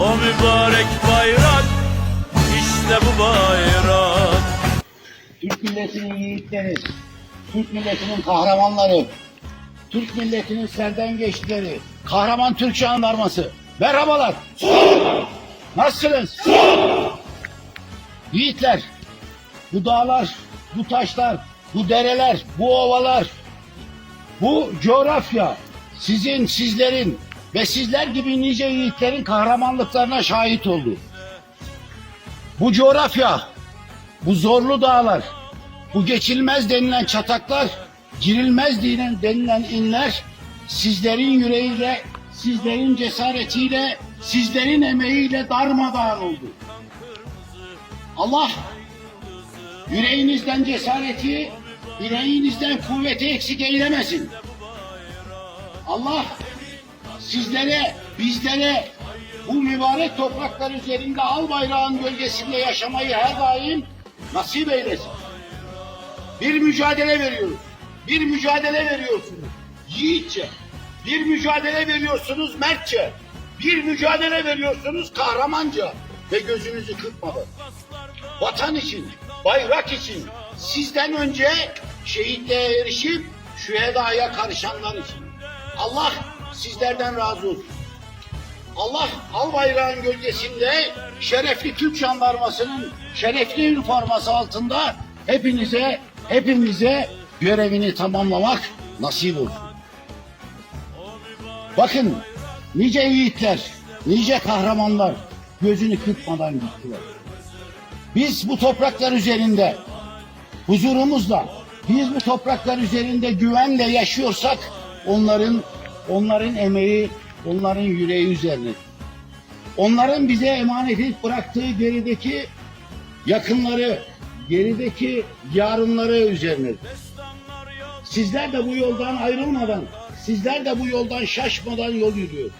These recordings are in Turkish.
O mübarek bayrak işte bu bayrak Türk milletinin yiğitleri, Türk milletinin kahramanları, Türk milletinin serden geçtileri, kahraman Türk jandarması. Merhabalar. Nasılsınız? Yiğitler, bu dağlar, bu taşlar, bu dereler, bu ovalar, bu coğrafya sizin, sizlerin ve sizler gibi nice yiğitlerin kahramanlıklarına şahit oldu. Bu coğrafya, bu zorlu dağlar, bu geçilmez denilen çataklar, girilmez denilen, inler sizlerin yüreğiyle, sizlerin cesaretiyle, sizlerin emeğiyle darmadağın oldu. Allah yüreğinizden cesareti, yüreğinizden kuvveti eksik eylemesin. Allah sizlere, bizlere bu mübarek topraklar üzerinde al bayrağın gölgesinde yaşamayı her daim nasip eylesin. Bir mücadele veriyoruz. Bir mücadele veriyorsunuz. Yiğitçe. Bir mücadele veriyorsunuz mertçe. Bir mücadele veriyorsunuz kahramanca. Ve gözünüzü kırpmadan. Vatan için, bayrak için, sizden önce şehitliğe erişip şühedaya karışanlar için. Allah sizlerden razı olsun. Allah al bayrağın gölgesinde şerefli Türk jandarmasının şerefli üniforması altında hepinize hepimize görevini tamamlamak nasip olsun. Bakın nice yiğitler, nice kahramanlar gözünü kırpmadan gittiler. Biz bu topraklar üzerinde huzurumuzla, biz bu topraklar üzerinde güvenle yaşıyorsak onların onların emeği, onların yüreği üzerine. Onların bize emanet bıraktığı gerideki yakınları, gerideki yarınları üzerine. Sizler de bu yoldan ayrılmadan, sizler de bu yoldan şaşmadan yol yürüyor.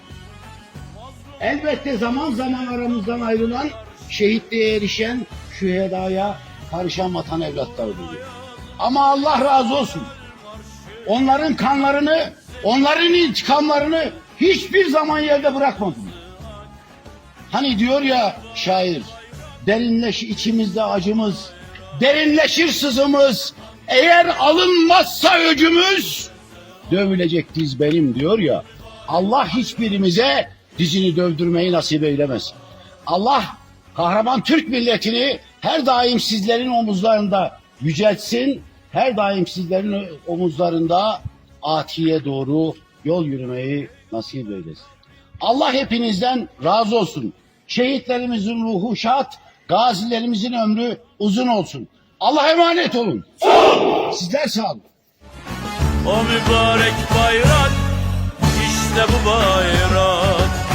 Elbette zaman zaman aramızdan ayrılan, şehitliğe erişen, şühedaya karışan vatan evlatları oluyor. Ama Allah razı olsun. Onların kanlarını, onların intikamlarını hiçbir zaman yerde bırakmadım. Hani diyor ya şair, derinleş içimizde acımız, derinleşir sızımız, eğer alınmazsa öcümüz, dövülecek diz benim diyor ya. Allah hiçbirimize dizini dövdürmeyi nasip eylemez. Allah kahraman Türk milletini her daim sizlerin omuzlarında yüceltsin, her daim sizlerin omuzlarında atiye doğru yol yürümeyi nasip eylesin. Allah hepinizden razı olsun. Şehitlerimizin ruhu şad, gazilerimizin ömrü uzun olsun. Allah emanet olun. Sizler sağ olun. O mübarek bayrak işte bu bayrak